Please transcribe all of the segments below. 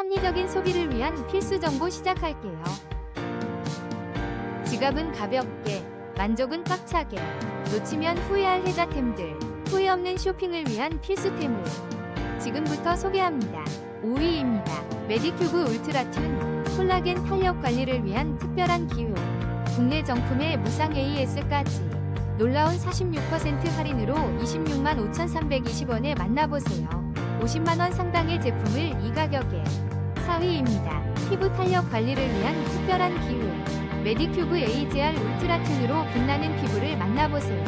합리적인 소비를 위한 필수 정보 시작할게요. 지갑은 가볍게, 만족은 꽉차게, 놓치면 후회할 혜자템들, 후회 없는 쇼핑을 위한 필수템을 지금부터 소개합니다. 5위입니다. 메디큐브 울트라튠 콜라겐 탄력 관리를 위한 특별한 기회. 국내 정품의 무상 AS까지 놀라운 46% 할인으로 26만 5,320원에 만나보세요. 50만원 상당의 제품을 이 가격에 4위입니다. 피부 탄력 관리를 위한 특별한 기회. 메디큐브 AGR 울트라 튠으로 빛나는 피부를 만나보세요.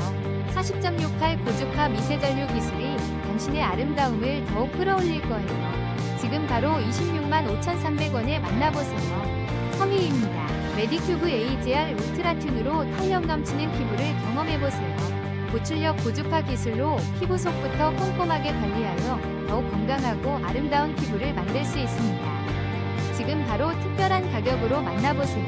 40.68 고주파 미세전류 기술이 당신의 아름다움을 더욱 끌어올릴 거예요. 지금 바로 26만 5,300원에 만나보세요. 3위입니다. 메디큐브 AGR 울트라 튠으로 탄력 넘치는 피부를 경험해보세요. 고출력 고주파 기술로 피부 속부터 꼼꼼하게 관리하여 더욱 건강하고 아름다운 피부를 만들 수 있습니다. 지금 바로 특별한 가격으로 만나보세요.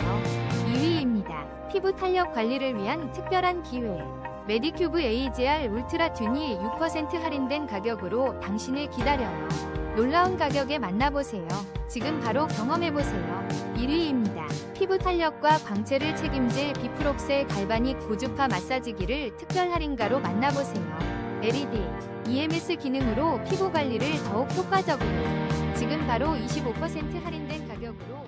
2위입니다. 피부 탄력 관리를 위한 특별한 기회. 메디큐브 AGR 울트라튠이 6% 할인된 가격으로 당신을 기다려요. 놀라운 가격에 만나보세요. 지금 바로 경험해보세요. 1위입니다. 피부 탄력과 광채를 책임질 비프록셀 갈바닉 고주파 마사지기를 특별 할인가로 만나보세요. LED, EMS 기능으로 피부 관리를 더욱 효과적으로 지금 바로 25% 할인된 가격으로